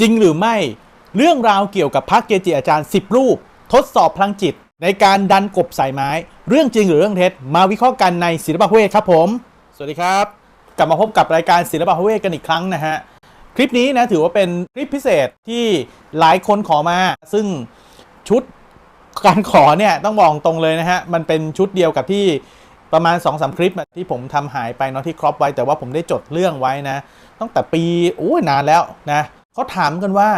จริงหรือไม่ เรื่องราวเกี่ยวกับพระเกจิอาจารย์ 10 รูป ทดสอบพลังจิต ในการดันกบสายไม้ เรื่องจริงหรือเรื่องเท็จ มาวิเคราะห์กันในศิลปะพเวทครับผม สวัสดีครับ กลับมาพบกับรายการศิลปะพเวทกันอีกครั้งนะฮะ คลิปนี้นะถือว่าเป็นคลิปพิเศษที่หลายคนขอมา ซึ่งชุดการขอเนี่ยต้องบอกตรงเลยนะฮะ มันเป็นชุดเดียวกับที่ประมาณ2อสคลิปที่ผมทำหายไปเนาะที่ครอปไว้แต่ว่าผมได้จดเรื่องไว้นะตั้งแต่ปีโอ้ยนานแล้วนะ เขาถามกันว่า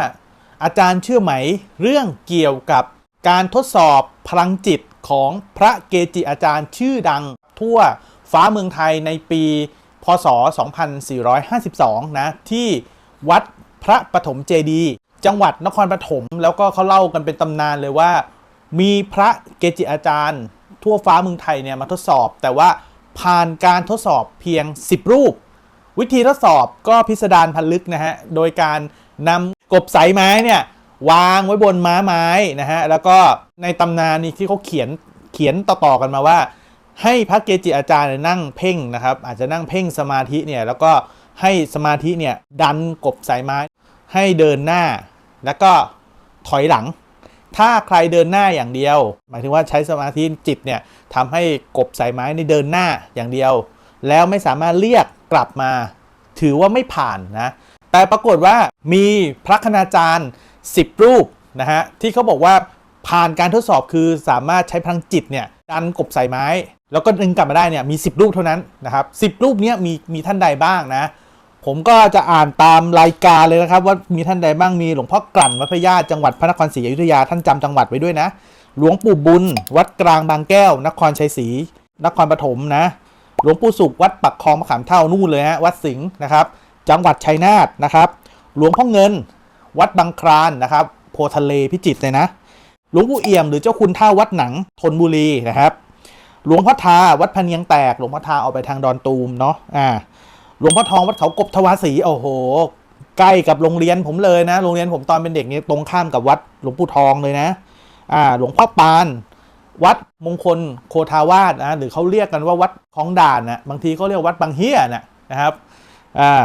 อาจารย์เชื่อไหมเรื่องเกี่ยวกับการทดสอบพลังจิตของพระเกจิอาจารย์ชื่อดังทั่วฟ้าเมืองไทยในปี พศ 2452 นะ ที่วัดพระปฐมเจดี จังหวัดนครปฐมแล้วก็เขาเล่ากันเป็นตำนานเลยว่า มีพระเกจิอาจารย์ ทั่วฟ้าเมืองไทยเนี่ยมาทดสอบ แต่ว่าผ่านการทดสอบเพียง 10 รูป วิธีทดสอบก็พิสดารพันลึกนะฮะ โดยการ นำกบสายไม้เนี่ยวางไว้บนม้าไม้นะฮะแล้วก็ในตำนานนี่ที่เขาเขียนเขียนต่อๆกันมาว่า ให้พระเกจิอาจารย์นั่งเพ่งนะครับ อาจจะนั่งเพ่งสมาธิเนี่ยแล้วก็ให้สมาธิเนี่ยดันกบสายไม้ ให้เดินหน้า แล้วก็ถอยหลัง ถ้าใครเดินหน้าอย่างเดียว หมายถึงว่าใช้สมาธิจิตเนี่ยทำให้กบสายไม้ในเดินหน้าอย่างเดียว แล้วไม่สามารถเรียกกลับมา ถือว่าไม่ผ่านนะ แต่ปรากฏว่ามีพระคณาจารย์ 10 รูปนะฮะที่เขาบอกว่าผ่านการทดสอบคือสามารถใช้พลังจิตเนี่ยดันกบใสายไม้ แล้วก็ดึงกลับมาได้เนี่ยมี 10 รูปเท่านั้นนะครับ10รูปเนี้ยมีมีท่านใดบ้างนะผมก็จะอ่านตามรายการเลยนะครับ ว่ามีท่านใดบ้างมีหลวงพ่อกลั่นวัดพระญาติจังหวัดพระนครศรีอยุธยาท่านจำจังหวัดไว้ด้วยนะ หลวงปู่บุญ วัดกลางบางแก้ว นครชัยศรีนครปฐมนะ หลวงปู่สุขวัดปักคลองมะขามเท่านู่นเลยฮะวัดสิงห์นะครับ จังหวัดชัยนาทนะครับ หลวงพ่อเงิน วัดบางครานนะครับ โพทะเลพิจิตรเลยนะ หลวงปู่เอี่ยมหรือเจ้าคุณท่าวัดหนังธนบุรีนะครับ หลวงพ่อทาวัดพเนียงแตก หลวงพ่อทาเอาไปทางดอนตูมเนาะ อ่า หลวงพ่อทองวัดเขากบทวาสีโอ้โห ใกล้กับโรงเรียนผมเลยนะ โรงเรียนผมตอนเป็นเด็กเนี่ยตรงข้ามกับวัดหลวงปู่ทองเลยนะ อ่า หลวงพ่อปานวัดมงคลโคทาวาสนะหรือเขาเรียกกันว่าวัดคลองด่านนะบางทีเขาเรียกวัดบางเฮียนะนะครับ อ่า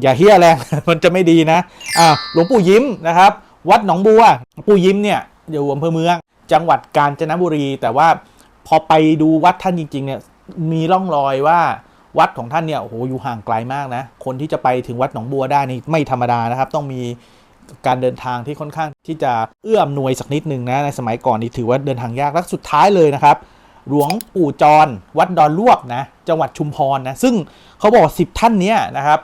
อย่าเฮี้ยแรง มันจะไม่ดีนะอ่าหลวงปู่ยิ้มนะครับ วัดหนองบัวปู่ยิ้มเนี่ยอยู่อำเภอเมือง จังหวัดกาญจนบุรี แต่ว่าพอไปดูวัดท่านจริงๆเนี่ยมีร่องรอยว่าวัดของท่านเนี่ยโอ้โหอยู่ห่างไกลมากนะ คนที่จะไปถึงวัดหนองบัวได้นี่ไม่ธรรมดานะครับ ต้องมีการเดินทางที่ค่อนข้างที่จะเอื้ออำนวยสักนิดหนึ่งนะในสมัยก่อนนี่ถือว่าเดินทางยากและสุดท้ายเลยนะครับ หลวงปู่จร วัดดอนลวกนะจังหวัดชุมพรนะซึ่งเขาบอกสิบท่านเนี้ยนะครับ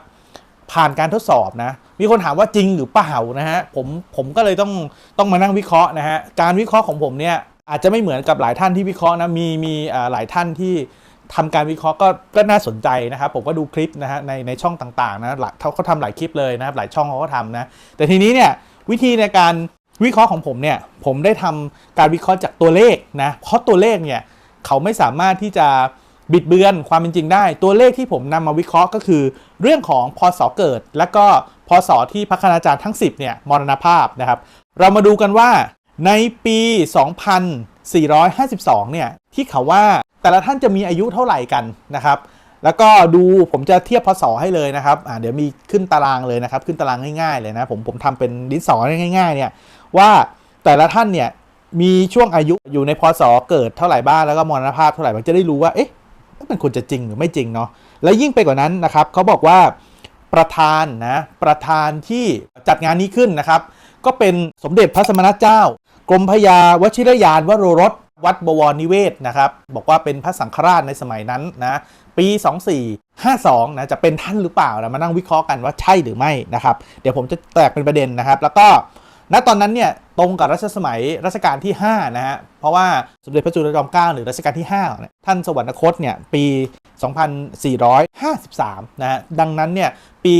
ผ่านการทดสอบนะ มีคนถามว่าจริงหรือเปล่านะฮะ ผมผมก็เลยต้องต้องมานั่งวิเคราะห์นะฮะ การวิเคราะห์ของผมเนี่ยอาจจะไม่เหมือนกับหลายท่านที่วิเคราะห์นะ มีมีอ่าหลายท่านที่ทำการวิเคราะห์ก็ก็น่าสนใจนะครับ ผมก็ดูคลิปนะฮะในในช่องต่างๆนะเขาเขาทำหลายคลิปเลยนะครับหลายช่องเขาก็ทำนะ แต่ทีนี้เนี่ยวิธีในการวิเคราะห์ของผมเนี่ยผมได้ทำการวิเคราะห์จากตัวเลขนะ เพราะตัวเลขเนี่ยเขาไม่สามารถที่จะ บิดเบือนความเป็นจริงได้ ตัวเลขที่ผมนำมาวิเคราะห์ก็คือ เรื่องของพศเกิด และก็พศที่พระคณาจารย์ทั้ง 10เนี่ยมรณภาพนะครับ เรามาดูกันว่าในปี 2452 เนี่ยที่เขาว่าแต่ละท่านจะมีอายุเท่าไหร่กันนะครับ แล้วก็ดูผมจะเทียบพศให้เลยนะครับเดี๋ยวมีขึ้นตารางเลยนะครับ ขึ้นตารางง่ายๆเลยนะผมผมทำเป็นดินสอง่ายๆเนี่ยว่าแต่ละท่านเนี่ยมีช่วงอายุอยู่ในพศเกิดเท่าไหร่บ้างแล้วก็มรณภาพเท่าไหร่มันจะได้รู้ว่าเอ๊ะ มันควรจะจริงหรือไม่จริงเนาะและยิ่งไปกว่านั้นนะครับเขาบอกว่าประธานนะประธานที่จัดงานนี้ขึ้นนะครับ ก็เป็นสมเด็จพระสมณเจ้ากรมพยาวชิรยานวโรรสวัดบวรนิเวศนะครับบอกว่าเป็นพระสังฆราชในสมัยนั้นนะปี 2452นะจะเป็นท่านหรือเปล่านะมานั่งวิเคราะห์กันว่าใช่หรือไม่นะครับ เดี๋ยวผมจะแตกเป็นประเด็นนะครับ แล้วก็ ณตอนนั้นเนี่ยตรงกับรัชสมัยรัชกาลที่ 5 นะฮะ เพราะว่าสมเด็จพระจุลจอมเกล้าหรือรัชกาลที่5เนี่ยท่านสวรรคตเนี่ยปี 2453 นะฮะ ดังนั้นเนี่ยปี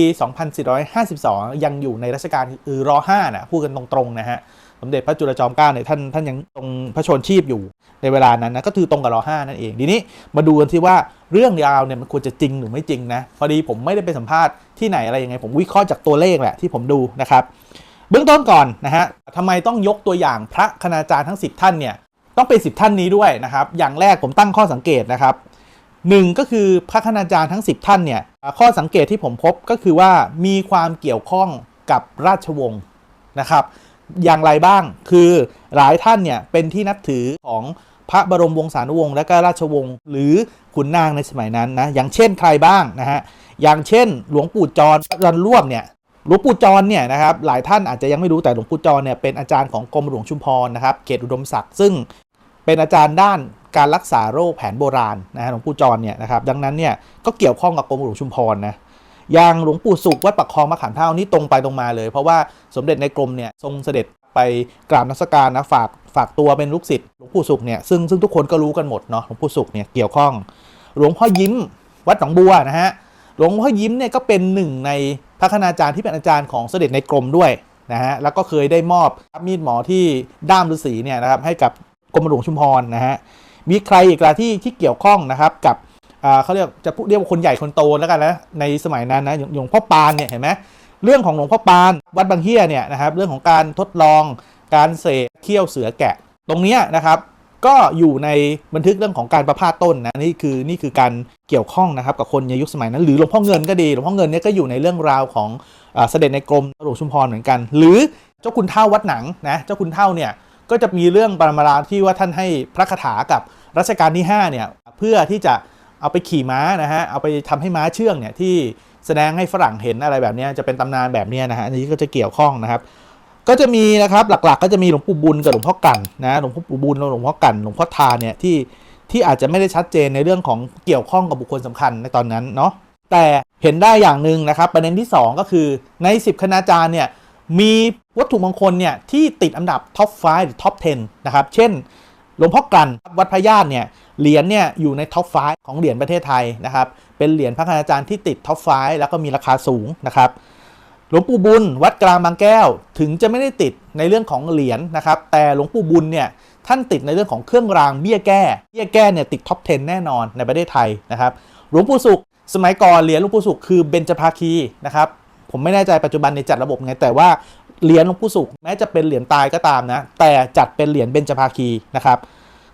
2452 ยังอยู่ในรัชกาลอือร5นะพูดกันตรงๆนะฮะสมเด็จพระจุลจอมเกล้าเนี่ยท่านท่านยังตรงพระชนชีพอยู่ในเวลานั้นนะก็คือตรงกับรอห้านั่นเองทีนี้มาดูกันที่ว่าเรื่องราวเนี่ยมันควรจะจริงหรือไม่จริงนะพอดีผมไม่ได้ไปสัมภาษณ์ที่ไหนอะไรยังไงผมวิเคราะห์จากตัวเลขแหละที่ผมดูนะครับ เบื้องต้นก่อนนะฮะทำไมต้องยกตัวอย่างพระคณาจารย์ทั้ง 10 ท่านเนี่ยต้องเป็น 10 ท่านนี้ด้วยนะครับ อย่างแรกผมตั้งข้อสังเกตนะครับหนึ่งก็คือพระคณาจารย์ทั้ง 10 ท่านเนี่ยข้อสังเกตที่ผมพบก็คือว่ามีความเกี่ยวข้องกับราชวงศ์นะครับ อย่างไรบ้างคือหลายท่านเนี่ยเป็นที่นับถือของพระบรมวงศานุวงศ์และก็ราชวงศ์หรือขุนนางในสมัยนั้นนะอย่างเช่นใครบ้างนะฮะอย่างเช่น หลวงปู่จรรันร่วมเนี่ย หลวงปู่จรเนี่ยนะครับหลายท่านอาจจะยังไม่รู้แต่หลวงปู่จรเนี่ยเป็นอาจารย์ของกรมหลวงชุมพรนะครับเขตอุดมศักดิ์ซึ่งเป็นอาจารย์ด้านการรักษาโรคแผนโบราณนะฮะหลวงปู่จรเนี่ยนะครับดังนั้นเนี่ยก็เกี่ยวข้องกับกรมหลวงชุมพรนะอย่างหลวงปู่สุขวัดปักคลองมะขามเท่านี่ตรงไปตรงมาเลย เพราะว่าสมเด็จในกรมเนี่ยทรงเสด็จไปกราบนมัสการนะฝากฝากตัวเป็นลูกศิษย์หลวงปู่สุขเนี่ยซึ่งซึ่งทุกคนก็รู้กันหมดเนาะหลวงปู่สุขเนี่ยเกี่ยวข้อง หลวงพ่อยิ้มวัดหนองบัวนะฮะ หลวงพ่อยิ้มเนี่ยก็เป็นหนึ่งในพระคณาจารย์ที่เป็นอาจารย์ของเสด็จในกรมด้วยนะฮะแล้วก็เคยได้มอบมีดหมอที่ด้ามฤาษีเนี่ยนะครับให้กับกรมหลวงชุมพรนะฮะมีใครอีกล่ะที่ที่เกี่ยวข้องนะครับกับอ่าเขาเรียกจะเรียกว่าคนใหญ่คนโตแล้วกันนะในสมัยนั้นนะหลวงพ่อปานเนี่ยเห็นไหมเรื่องของหลวงพ่อปานวัดบางเฮียเนี่ยนะครับเรื่องของการทดลองการเสกเคี่ยวเสือแกะ ตรงนี้นะครับ ก็อยู่ในบันทึกเรื่องของการประพาสต้นนะนี่คือนี่คือการเกี่ยวข้องนะครับกับคนในยุคสมัยนั้น หรือหลวงพ่อเงินก็ดีหลวงพ่อเงินเนี่ยก็อยู่ในเรื่องราวของอเสด็จในกรมหลวงชุมพรเหมือนกัน หรือเจ้าคุณเท่าวัดหนังนะเจ้าคุณเท่าเนี่ยก็จะมีเรื่องปรมาราที่ว่าท่านให้พระคาถากับรัชกาลที่ห้าเนี่ยเพื่อที่จะเอาไปขี่ม้านะฮะเอาไปทำให้ม้าเชื่องเนี่ยที่แสดงให้ฝรั่งเห็นอะไรแบบนี้จะเป็นตำนานแบบเนี้ยนะฮะอันนี้ก็จะเกี่ยวข้องนะครับ ก็จะมีนะครับหลักๆก็จะมีหลวงปู่บุญกับหลวงพ่อกันนะหลวงพ่อบุญและหลวงพ่อกันหลวงพ่อทาเนี่ยที่ที่อาจจะไม่ได้ชัดเจนในเรื่องของเกี่ยวข้องกับบุคคลสำคัญในตอนนั้นเนาะแต่เห็นได้อย่างหนึ่งนะครับ ประเด็นที่ 2 ก็คือใน 10 คณาจารย์เนี่ยมีวัตถุมงคลเนี่ยที่ติดอันดับท็อป 5 หรือท็อป 10 นะครับ เช่น หลวงพ่อกันวัดพระญาติเนี่ยเหรียญเนี่ยอยู่ในท็อป 5 ของเหรียญประเทศไทยนะครับ เป็นเหรียญพระคณาจารย์ที่ติดท็อป 5 แล้วก็มีราคาสูงนะครับ หลวงปู่บุญวัดกลางบางแก้ว ถึงจะไม่ได้ติดในเรื่องของเหรียญนะครับ แต่หลวงปู่บุญเนี่ยท่านติดในเรื่องของเครื่องรางเบี้ยแก้เบี้ยแก้เนี่ยติดท็อป 10 แน่นอนในประเทศไทยนะครับหลวงปู่สุข สมัยก่อนเหรียญหลวงปู่สุขคือเบญจภาคีนะครับผมไม่แน่ใจปัจจุบันในจัดระบบไงแต่ว่าเหรียญหลวงปู่สุขแม้จะเป็นเหรียญตายก็ตามนะแต่จัดเป็นเหรียญเบญจภาคีนะครับ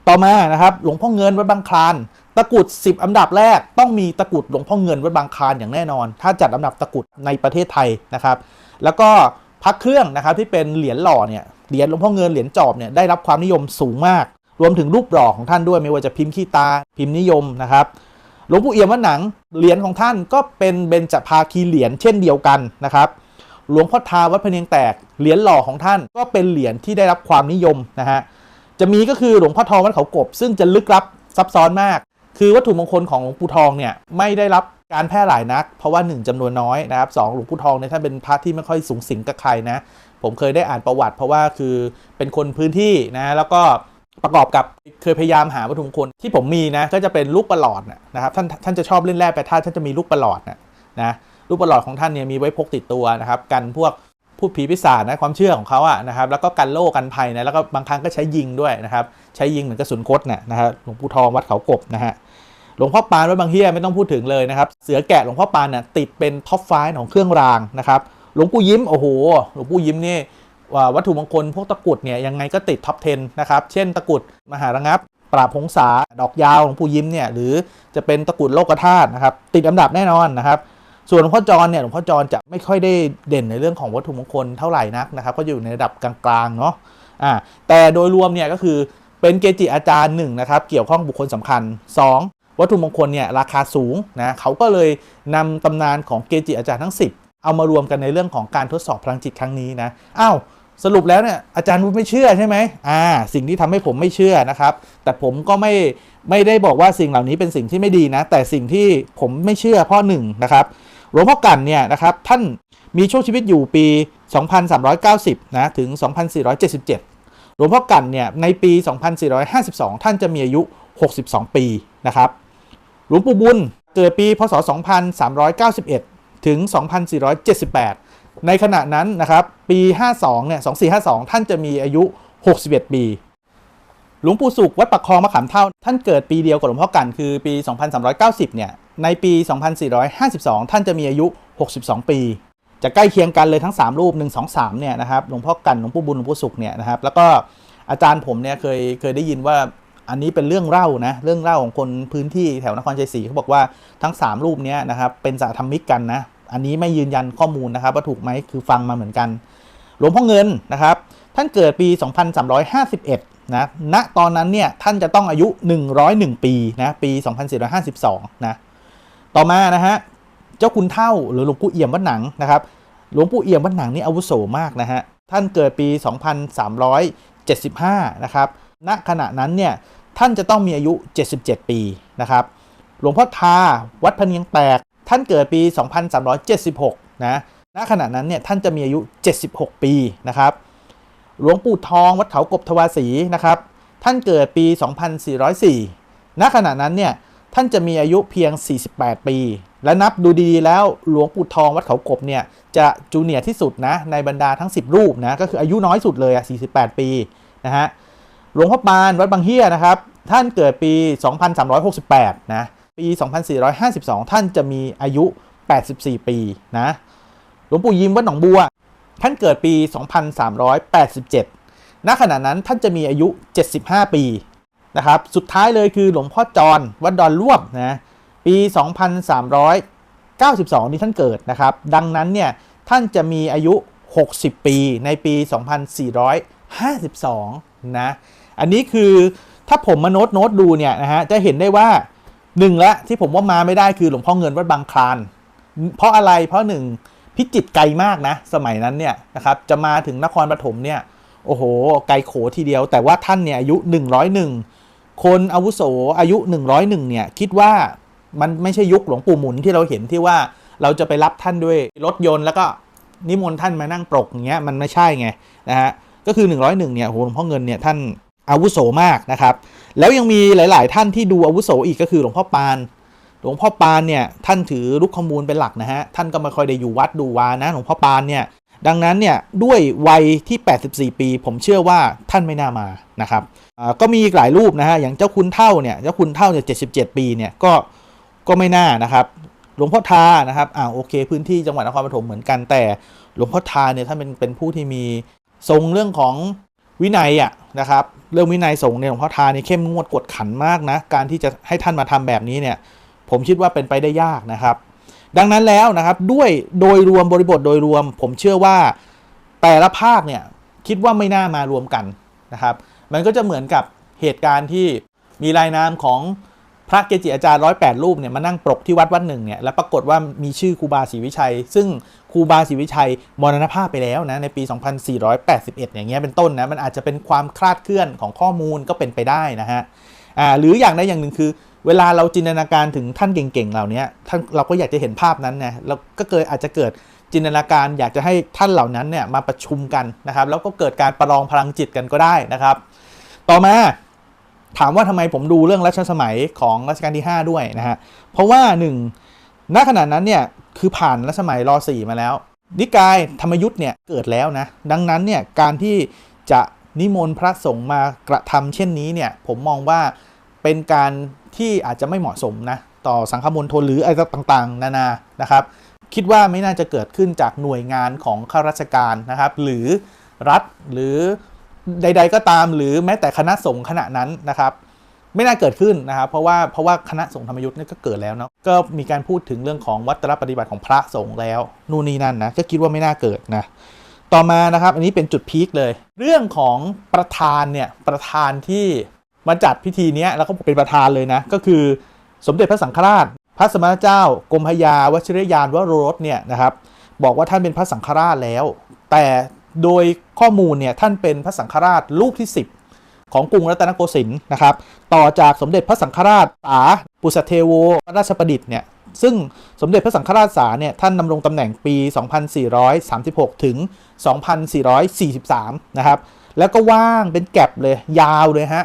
ต่อมานะครับหลวงพ่อเงินวัดบางคลาน ตะกรุด 10 อันดับแรกต้องมีตะกรุดหลวงพ่อเงินวัดบางคลานอย่างแน่นอน ถ้าจัดอันดับตะกรุดในประเทศไทยนะครับ แล้วก็พระเครื่องนะครับที่เป็นเหรียญหล่อเนี่ยเหรียญหลวงพ่อเงินเหรียญจอบเนี่ยได้รับความนิยมสูงมาก รวมถึงรูปหล่อของท่านด้วยไม่ว่าจะพิมพ์ขี้ตาพิมพ์นิยมนะครับหลวงปู่เอี่ยมวัดหนังเหรียญของท่านก็เป็นเบญจภาคีเหรียญเช่นเดียวกันนะครับหลวงพ่อทาวัดพะเนียงแตกเหรียญหล่อของท่านก็เป็นเหรียญที่ได้รับความนิยมนะฮะจะมีก็คือหลวงพ่อทองวัดเขากบ ซึ่งจะลึกลับซับซ้อนมาก คือวัตถุมงคลของหลวงปู่ทองเนี่ยไม่ได้รับการแพร่หลายนัก เพราะว่า 1จำนวนน้อยนะครับสองหลวงปู่ทองเนี่ยท่านเป็นพระที่ไม่ค่อยสูงสิงกับใครนะผมเคยได้อ่านประวัติ เพราะว่าคือเป็นคนพื้นที่นะแล้วก็ประกอบกับเคยพยายามหาวัตถุมงคลที่ผมมีนะก็จะเป็นลูกประหลอดนะนะครับท่านท่านจะชอบเล่นแร่แปรธาตุท่านจะมีลูกประหลอดนะนะลูกประหลอดของท่านเนี่ยมีไว้พกติดตัวนะครับกันพวก พูดผีปีศาจนะความเชื่อของเขาอะนะครับแล้วก็กันโล่กันภัยนะแล้วก็บางครั้งก็ใช้ยิงด้วยนะครับใช้ยิงเหมือนกระสุนคดเนี่ยนะฮะหลวงปู่ทองวัดเขากบนะฮะหลวงพ่อปานวัดบางเฮียไม่ต้องพูดถึงเลยนะครับเสือแกะหลวงพ่อปานเนี่ยติดเป็นท็อปไฟของเครื่องรางนะครับหลวงปู่ยิ้มโอ้โหหลวงปู่ยิ้มนี่ยวัตถุมงคลพวกตะกุดเนี่ยยังไงก็ติดท็อป 10 นะครับ เช่นตะกุดมหาระงับ ปราบหงสาดอกยาวหลวงปู่ยิ้มเนี่ยหรือจะเป็นตะกุดโลกธาตุนะครับติดอันดับแน่นอนนะครับ ส่วนหลวงพ่อจรเนี่ยหลวงพ่อจรจะไม่ค่อยได้เด่นในเรื่องของวัตถุมงคลเท่าไหร่นักนะครับ ก็อยู่ในระดับกลางๆเนาะอ่าแต่โดยรวมเนี่ยก็คือเป็นเกจิอาจารย์หนึ่งนะครับเกี่ยวข้องบุคคลสำคัญ 2 วัตถุมงคลเนี่ยราคาสูงนะเขาก็เลยนำตำนานของเกจิอาจารย์ทั้ง 10 เอามารวมกันในเรื่องของการทดสอบพลังจิตครั้งนี้นะอ้าวสรุปแล้วเนี่ยอาจารย์วุฒิไม่เชื่อใช่ไหมอ่า สิ่งที่ทำให้ผมไม่เชื่อนะครับ แต่ผมก็ไม่ไม่ได้บอกว่าสิ่งเหล่านี้เป็นสิ่งที่ไม่ดีนะ แต่สิ่งที่ผมไม่เชื่อเพ่อหนึ่งนะครับ หลวงพ่อกันเนี่ยนะครับท่านมีช่วงชีวิตอยู่ปี 2390 นะถึง 2477 หลวงพ่อกันเนี่ยในปี 2452 ท่านจะมีอายุ 62 ปีนะครับหลวงปู่บุญเกิดปีพศ 2391 ถึง 2478 ในขณะนั้นนะครับปี 52 เนี่ย 2452 ท่านจะมีอายุ 61 ปี หลวงปู่สุขวัดปักคลองมะขามเท่า ท่านเกิดปีเดียวกับหลวงพ่อกันคือปี 2390 เนี่ย ในปี 2452 ท่านจะมีอายุ 62 ปี จะใกล้เคียงกันเลยทั้ง 3 รูป 1 2 3 เนี่ยนะครับ หลวงพ่อกัน หลวงปู่บุญ หลวงปู่สุขเนี่ยนะครับ แล้วก็อาจารย์ผมเนี่ยเคยเคยได้ยินว่าอันนี้เป็นเรื่องเล่านะ เรื่องเล่าของคนพื้นที่แถวนครชัยศรีเขาบอกว่าทั้ง 3 รูปเนี้ยนะครับเป็นสาธรรมิกกันนะ อันนี้ไม่ยืนยันข้อมูลนะครับว่าถูกไหมคือฟังมาเหมือนกัน หลวงพ่อเงินนะครับ ท่านเกิดปี 2351 นะณตอนนั้นเนี่ยท่านจะต้องอายุ 101 ปีนะปี 2452 นะต่อมานะฮะเจ้าคุณเท่าหรือหลวงปู่เอี่ยมวัดหนังนะครับหลวงปู่เอี่ยมวัดหนังนี่อาวุโสมากนะฮะท่านเกิดปี 2375 นะครับณขณะนั้นเนี่ยท่านจะต้องมีอายุ 77 ปีนะครับหลวงพ่อทาวัดพะเนียงแตก ท่านเกิดปี 2376 นะณขณะนั้นเนี่ยท่านจะมีอายุ 76 ปีนะครับ หลวงปู่ทองวัดเขากบทวาสีนะครับท่านเกิดปี 2404 ณ ขณะนั้นเนี่ยท่านจะมีอายุเพียง 48 ปี และนับดูดีๆแล้วหลวงปู่ทองวัดเขากบเนี่ยจะจูเนียร์ที่สุดนะในบรรดาทั้ง 10 รูปนะก็คืออายุน้อยสุดเลยอะ 48 ปีนะฮะหลวงพ่อปานวัดบางเฮียนะครับท่านเกิดปี 2368 นะปี 2452 ท่านจะมีอายุ 84 ปีนะหลวงปู่ยิมวัดหนองบัว ท่านเกิดปี 2387 ณ ขณะนั้นท่านจะมีอายุ 75 ปีนะครับ สุดท้ายเลยคือหลวงพ่อจรวัดดอนรวบนะ ปี 2392 นี่ท่านเกิดนะครับ ดังนั้นเนี่ยท่านจะมีอายุ 60 ปีในปี 2452 นะ อันนี้คือถ้าผมมาโน้ตโน้ตดูเนี่ยนะฮะ จะเห็นได้ว่าหนึ่งละที่ผมว่ามาไม่ได้คือหลวงพ่อเงินวัดบางคลาน เพราะอะไร เพราะหนึ่ง พิจิตไกลมากนะ สมัยนั้นเนี่ยนะครับจะมาถึงนครปฐมเนี่ยโอ้โห ไกลโขทีเดียว แต่ว่าท่านเนี่ยอายุ 101 คนอาวุโสอายุ 101เนี่ยคิดว่ามันไม่ใช่ยุคหลวงปู่หมุนที่เราเห็นที่ว่าเราจะไปรับท่านด้วยรถยนต์แล้วก็นิมนต์ท่านมานั่งปรกอย่างเงี้ยมันไม่ใช่ไงนะฮะก็คือ 101เนี่ยโหหลวงพ่อเงินเนี่ยท่านอาวุโสมากนะครับ แล้วยังมีหลาย ๆ ท่านที่ดูอาวุโสอีกก็คือหลวงพ่อปาน ลวงพ่อปานเนี่ยท่านถือลูกขมูลเป็นหลักนะฮะท่านก็ไม่ค่อยได้อยู่วัดดูวานะหลวงพ่อปานเนี่ยดังนั้นเนี่ยด้วยวัยที่ 84 ปี ผมเชื่อว่าท่านไม่น่ามานะครับก็มีอีกหลายรูปนะฮะอย่างเจ้าคุณเท่าเนี่ยเจ้าคุณเท่าเนี่ย77 ปีเนี่ยก็ก็ไม่น่านะครับหลวงพ่อทานะครับอ่าโอเค พื้นที่จังหวัดนครปฐมเหมือนกันแต่หลวงพ่อทาเนี่ยท่านเป็นเป็นผู้ที่มีทรงเรื่องของวินัยอะนะครับเรื่องวินัยสงฆ์เนี่ยหลวงพ่อทาเนี่ยเข้มงวดกวดขันมากนะการที่จะให้ท่านมาทำแบบนี้เนี่ย ผมคิดว่าเป็นไปได้ยากนะครับ ดังนั้นแล้วนะครับด้วยโดยรวมบริบทโดยรวม ผมเชื่อว่าแต่ละภาคเนี่ยคิดว่าไม่น่ามารวมกันนะครับ มันก็จะเหมือนกับเหตุการณ์ที่มีรายนามของพระเกจิอาจารย์ร้อยแปดรูปเนี่ยมานั่งปรกที่วัดวัดหนึ่งเนี่ยแล้วปรากฏว่ามีชื่อครูบาศรีวิชัย ซึ่งครูบาศรีวิชัยมรณภาพไปแล้วนะในปี 2481 อย่างเงี้ยเป็นต้นนะมันอาจจะเป็นความคลาดเคลื่อนของข้อมูลก็เป็นไปได้นะฮะอ่าหรืออย่างใดอย่างหนึ่งคือ เวลาเราจินตนาการถึงท่านเก่งๆเหล่านี้ท่านเราก็อยากจะเห็นภาพนั้นนะเราก็เกิดอาจจะเกิดจินตนาการอยากจะให้ท่านเหล่านั้นเนี่ยมาประชุมกันนะครับ แล้วก็เกิดการประลองพลังจิตกันก็ได้นะครับ ต่อมาถามว่าทำไมผมดูเรื่องรัชสมัยของรัชกาลที่ 5 ด้วยนะฮะเพราะว่าหนึ่งณขณะนั้นเนี่ยคือผ่านรัชสมัยรอสี่มาแล้ว นิกายธรรมยุทธ์เนี่ยเกิดแล้วนะดังนั้นเนี่ยการที่จะนิมนต์พระสงฆ์มากระทำเช่นนี้เนี่ยผมมองว่า เป็นการที่อาจจะไม่เหมาะสมนะต่อสังคมณฑลหรืออะไรต่างๆ นานานะครับ คิดว่าไม่น่าจะเกิดขึ้นจากหน่วยงานของข้าราชการนะครับ หรือรัฐหรือใด ๆ ก็ตาม หรือแม้แต่คณะสงฆ์ขณะนั้นนะครับ ไม่น่าเกิดขึ้นนะครับ เพราะว่าเพราะว่าคณะสงฆ์ธรรมยุทธ์เนี่ยก็เกิดแล้วเนาะก็มีการพูดถึงเรื่องของวัตรปฏิบัติของพระสงฆ์แล้วนู่นนี่นั่นนะก็คิดว่าไม่น่าเกิดนะต่อมานะครับ อันนี้เป็นจุดพีคเลย เรื่องของประธานเนี่ยประธานที่ มาจัดพิธีนี้แล้วก็เป็นประธานเลยนะ ก็คือสมเด็จพระสังฆราช พระสมณเจ้ากรมพยาวชิรยานวโรรสเนี่ยนะครับ บอกว่าท่านเป็นพระสังฆราชแล้ว แต่โดยข้อมูลเนี่ยท่านเป็นพระสังฆราชรูปที่ 10 ของกรุงรัตนโกสินทร์นะครับ ต่อจากสมเด็จพระสังฆราชสาปุสเทโวราชประดิษฐ์เนี่ยซึ่งสมเด็จพระสังฆราชสาเนี่ยท่านดำรงตำแหน่งปี 2436 ถึง 2443 นะครับ แล้วก็ว่างเป็นแก็บเลยยาวเลยฮะ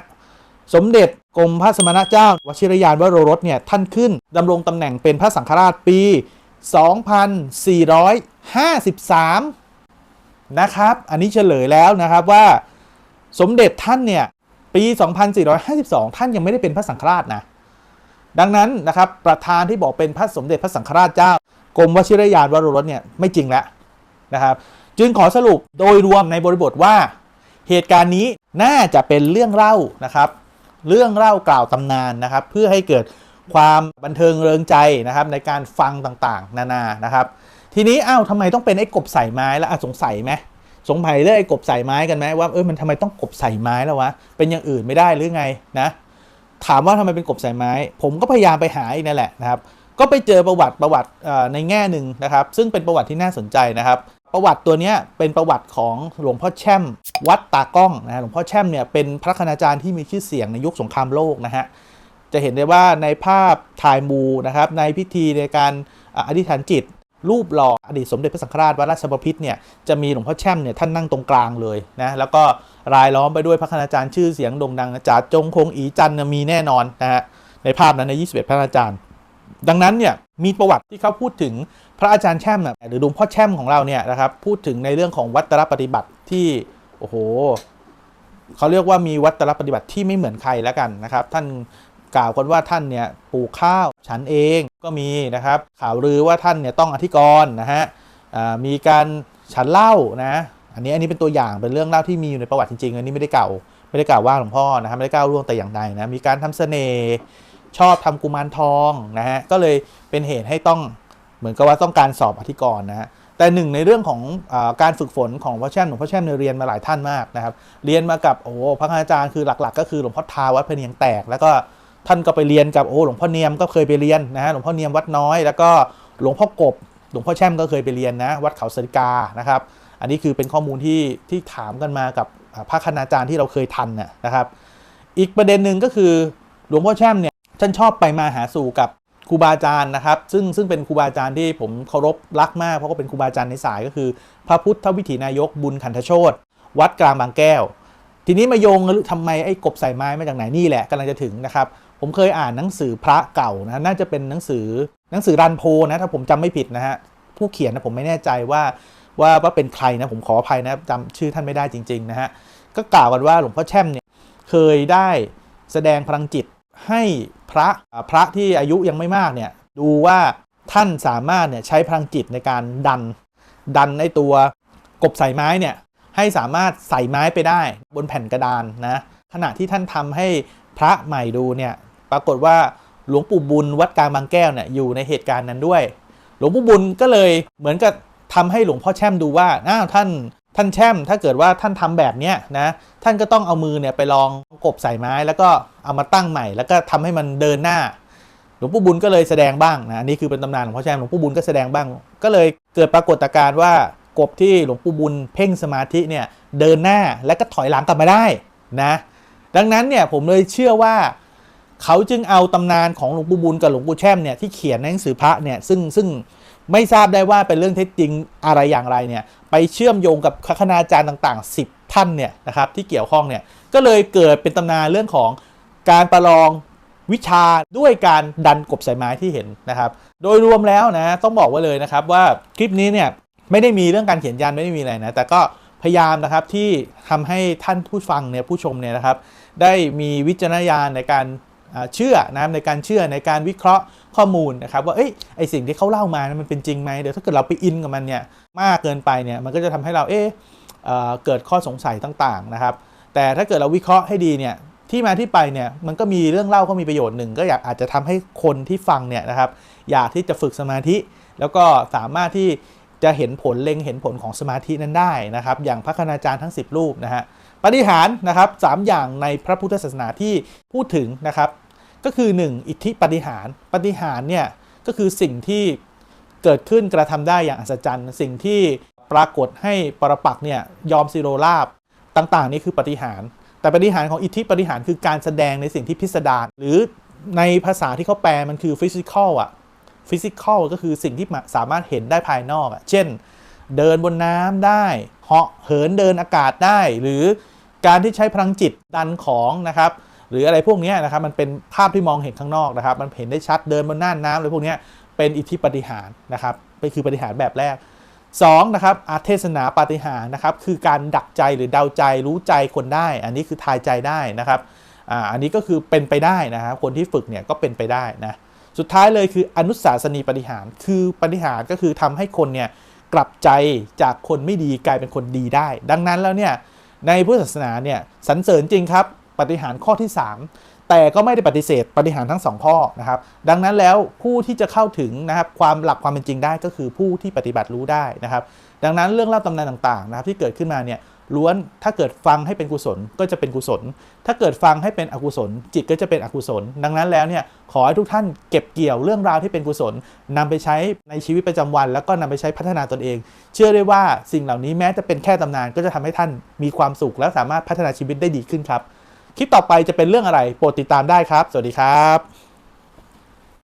สมเด็จกรมพระสมณเจ้าวชิรยานวโรรสเนี่ยท่านขึ้นดำรงตำแหน่งเป็นพระสังฆราชปี 2453 นะครับ อันนี้เฉลยแล้วนะครับว่าสมเด็จท่านเนี่ยปี 2452 ท่านยังไม่ได้เป็นพระสังฆราชนะดังนั้นนะครับประธานที่บอกเป็นพระสมเด็จพระสังฆราชเจ้ากรมวชิรยานวโรรสเนี่ยไม่จริงแล้วนะครับ จึงขอสรุปโดยรวมในบริบทว่าเหตุการณ์นี้น่าจะเป็นเรื่องเล่านะครับ เรื่องเล่ากล่าวตำนานนะครับ เพื่อให้เกิดความบันเทิงเริงใจนะครับ ในการฟังต่างๆ นานานะครับ ทีนี้อ้าวทำไมต้องเป็นไอ้กบใส่ไม้แล้วสงสัยไหมสงสัยเรื่องไอ้กบใส่ไม้กันไหมว่าเออมันทำไมต้องกบใส่ไม้แล้ววะเป็นอย่างอื่นไม่ได้หรือไงนะถามว่าทำไมเป็นกบใส่ไม้ ผมก็พยายามไปหาอีกนั่นแหละนะครับก็ไปเจอประวัติประวัติในแง่หนึ่งนะครับ ซึ่งเป็นประวัติที่น่าสนใจนะครับ ประวัติตัวเนี้ยเป็นประวัติของหลวงพ่อแช่ม วัดตากล้องนะฮะหลวงพ่อแช่มเนี่ยเป็นพระคณาจารย์ที่มีชื่อเสียงในยุคสงครามโลกนะฮะจะเห็นได้ว่าในภาพถ่ายมูนะครับในพิธีในการอธิษฐานจิต รูปหล่ออดีตสมเด็จพระสังฆราชวัดราชบพิตรเนี่ยจะมีหลวงพ่อแช่มเนี่ยท่านนั่งตรงกลางเลยนะแล้วก็รายล้อมไปด้วยพระคณาจารย์ชื่อเสียงโด่งดังจ่าจงคงอีจันมีแน่นอนนะฮะในภาพนั้นใน 21 พระคณาจารย์ ดังนั้นเนี่ยมีประวัติที่เขาพูดถึงพระอาจารย์แช่มหรือหลวงพ่อแช่มของเราเนี่ยนะครับพูดถึงในเรื่องของวัตรปฏิบัติที่ โอ้โหเขาเรียกว่ามีวัตรปฏิบัติที่ไม่เหมือนใครแล้วกันนะครับ ท่านกล่าวกันว่าท่านเนี่ยปลูกข้าวฉันเองก็มีนะครับ ข่าวลือว่าท่านเนี่ยต้องอธิกรณ์นะฮะมีการฉันเหล้านะอันนี้อันนี้เป็นตัวอย่างเป็นเรื่องเล่าที่มีอยู่ในประวัติจริงๆอันนี้ไม่ได้เก่าไม่ได้กล่าวว่าหลวงพ่อนะครับไม่ได้กล่าวล่วงแต่อย่างใดนะมีการทำเสน่ห์ชอบทำกุมารทองนะฮะก็เลยเป็นเหตุให้ต้องเหมือนกับว่าต้องการสอบอธิกรณ์นะฮะ แต่หนึ่งในเรื่องของอการฝึกฝนของพ่อแช่มหลวงพ่อแช่มเนี่ยเรียนมาหลายท่านมากนะครับ เรียนมากับโอ้พระอาจารย์คือหลัก ๆ ก็คือหลวงพ่อทาวัดพเนียงแตก แล้วก็ท่านก็ไปเรียนกับโอ้หลวงพ่อเนียมก็เคยไปเรียนนะฮะหลวงพ่อเนียมวัดน้อย แล้วก็หลวงพ่อกบหลวงพ่อแช่มก็เคยไปเรียนนะวัดเขาสริกานะครับ อันนี้คือเป็นข้อมูลที่ที่ถามกันมากับพระคณาจารย์ที่เราเคยทันนะนะครับ อีกประเด็นหนึ่งก็คือหลวงพ่อแช่มเนี่ยท่านชอบไปมาหาสู่กับ ครูบาอาจารย์นะครับ ซึ่งซึ่งเป็นครูบาอาจารย์ที่ผมเคารพรักมากเพราะก็เป็นครูบาอาจารย์ในสายก็คือ พระพุทธวิถีนายกบุญขันธโชตวัดกลางบางแก้ว ทีนี้มาโยงทำไมไอ้กบใส่ไม้มาจากไหนนี่แหละกำลังจะถึงนะครับ ผมเคยอ่านหนังสือพระเก่านะน่าจะเป็นหนังสือหนังสือรันโพนะถ้าผมจำไม่ผิดนะฮะผู้เขียนนะผมไม่แน่ใจว่าว่าว่าเป็นใครนะผมขออภัยนะจำชื่อท่านไม่ได้จริงๆนะฮะก็กล่าวกันว่าหลวงพ่อแช่มเนี่ยเคยได้แสดงพลังจิตให้ พระพระที่อายุยังไม่มากเนี่ยดูว่าท่านสามารถเนี่ยใช้พลังจิตในการดัน ดันในตัวกบใส่ไม้เนี่ยให้สามารถใส่ไม้ไปได้บนแผ่นกระดานนะขณะที่ท่านทำให้พระใหม่ดูเนี่ยปรากฏว่าหลวงปู่บุญวัดกลางบางแก้วเนี่ยอยู่ในเหตุการณ์นั้นด้วย หลวงปู่บุญก็เลยเหมือนกับทำให้หลวงพ่อแช่มดูว่าอ้าวท่าน ท่านแช่มถ้าเกิดว่าท่านทำแบบเนี้ยนะท่านก็ต้องเอามือเนี่ยไปลองกบใส่ไม้ แล้วก็เอามาตั้งใหม่ แล้วก็ทำให้มันเดินหน้าหลวงปู่บุญก็เลยแสดงบ้างนะนนี้คือเป็นตำนานหลวงพ่อแช่มหลวงปู่บุญก็แสดงบ้าง ก็เลยเกิดปรากฏการณ์ว่ากบที่หลวงปู่บุญเพ่งสมาธิเนี่ยเดินหน้าแล้วก็ถอยหลังกลับมาได้นะดังนั้นเนี่ยผมเลยเชื่อว่าเขาจึงเอาตำนานของหลวงปู่บุญกับหลวงปู่แช่มเนี่ยที่เขียนในหนังสือพระเนี่ยซึ่งซึ่ง ไม่ทราบได้ว่าเป็นเรื่องเท็จจริงอะไรอย่างไรเนี่ยไปเชื่อมโยงกับคณาจารย์ต่างๆ 10 ท่านเนี่ยนะครับที่เกี่ยวข้องเนี่ยก็เลยเกิดเป็นตำนานเรื่องของการประลองวิชาด้วยการดันกบสายไม้ที่เห็นนะครับ โดยรวมแล้วนะต้องบอกไว้เลยนะครับว่าคลิปนี้เนี่ยไม่ได้มีเรื่องการเขียนยันไม่ได้มีอะไรนะแต่ก็พยายามนะครับที่ทำให้ท่านผู้ฟังเนี่ยผู้ชมเนี่ยนะครับ ได้มีวิจารณญาณในการเชื่อนะในการเชื่อในการวิเคราะห์ ข้อมูลนะครับว่าเอ้ยไอสิ่งที่เขาเล่ามานะมันเป็นจริงไหมเดี๋ยวถ้าเกิดเราไปอินกับมันเนี่ยมากเกินไปเนี่ยมันก็จะทำให้เราเอ๊ะเอ่อเกิดข้อสงสัยต่างๆนะครับ แต่ถ้าเกิดเราวิเคราะห์ให้ดีเนี่ยที่มาที่ไปเนี่ยมันก็มีเรื่องเล่าก็มีประโยชน์หนึ่งก็อยากอาจจะทำให้คนที่ฟังเนี่ยนะครับอยากที่จะฝึกสมาธิ แล้วก็สามารถที่จะเห็นผลเล็งเห็นผลของสมาธินั้นได้นะครับ อย่างพระคณาจารย์ทั้ง 10 รูปนะฮะปฏิหารนะครับสามอย่างในพระพุทธศาสนาที่พูดถึงนะครับ ก็คือ 1. อิทธิปฏิหารปฏิหารเนี่ยก็คือสิ่งที่เกิดขึ้นกระทำได้อย่างอัศจรรย์ สิ่งที่ปรากฏให้ปรปักเนี่ยยอมสิโรราบต่างๆ นี่คือปฏิหาร แต่ปฏิหารของอิทธิปฏิหารคือการแสดงในสิ่งที่พิสดารหรือในภาษาที่เขาแปลมันคือฟิสิกอลอะฟิสิกอลก็คือสิ่งที่สามารถเห็นได้ภายนอกอะเช่น เดินบนน้ำได้เหาะเหินเดินอากาศได้ หรือการที่ใช้พลังจิตดันของนะครับ หรืออะไรพวกนี้นะครับมันเป็นภาพที่มองเห็นข้างนอกนะครับ มันเห็นได้ชัดเดินบนน่านน้ำอะไรพวกนี้เป็นอิทธิปฏิหารนะครับเป็นคือปฏิหารแบบแรก2นะครับอาเทศนาปฏิหารนะครับคือการดักใจหรือเดาใจรู้ใจคนได้ อันนี้คือทายใจได้นะครับอ่าอันนี้ก็คือเป็นไปได้นะครับคนที่ฝึกเนี่ยก็เป็นไปได้นะสุดท้ายเลยคืออนุสาสนีปฏิหารคือปฏิหารก็คือทำให้คนเนี่ยกลับใจจากคนไม่ดีกลายเป็นคนดีได้ ดังนั้นแล้วเนี่ยในพุทธศาสนาเนี่ยสรรเสริญจริงครับ ปฏิหารข้อที่ 3 แต่ก็ไม่ได้ปฏิเสธปฏิหารทั้งสองข้อนะครับ ดังนั้นแล้วผู้ที่จะเข้าถึงนะครับความหลักความเป็นจริงได้ก็คือผู้ที่ปฏิบัติรู้ได้นะครับ ดังนั้นเรื่องเล่าตำนานต่างๆนะครับที่เกิดขึ้นมาเนี่ยล้วนถ้าเกิดฟังให้เป็นกุศลก็จะเป็นกุศล ถ้าเกิดฟังให้เป็นอกุศล จิตก็จะเป็นอกุศล ดังนั้นแล้วเนี่ยขอให้ทุกท่านเก็บเกี่ยวเรื่องราวที่เป็นกุศลนำไปใช้ในชีวิตประจำวัน แล้วก็นำไปใช้พัฒนาตนเอง เชื่อได้ว่าสิ่งเหล่านี้แม้จะเป็นแค่ตำนานก็จะทำให้ท่านมีความสุขและสามารถพัฒนาชีวิตได้ดีขึ้นครับ คลิปต่อไปจะเป็นเรื่องอะไรโปรดติดตามได้ครับ สวัสดีครับ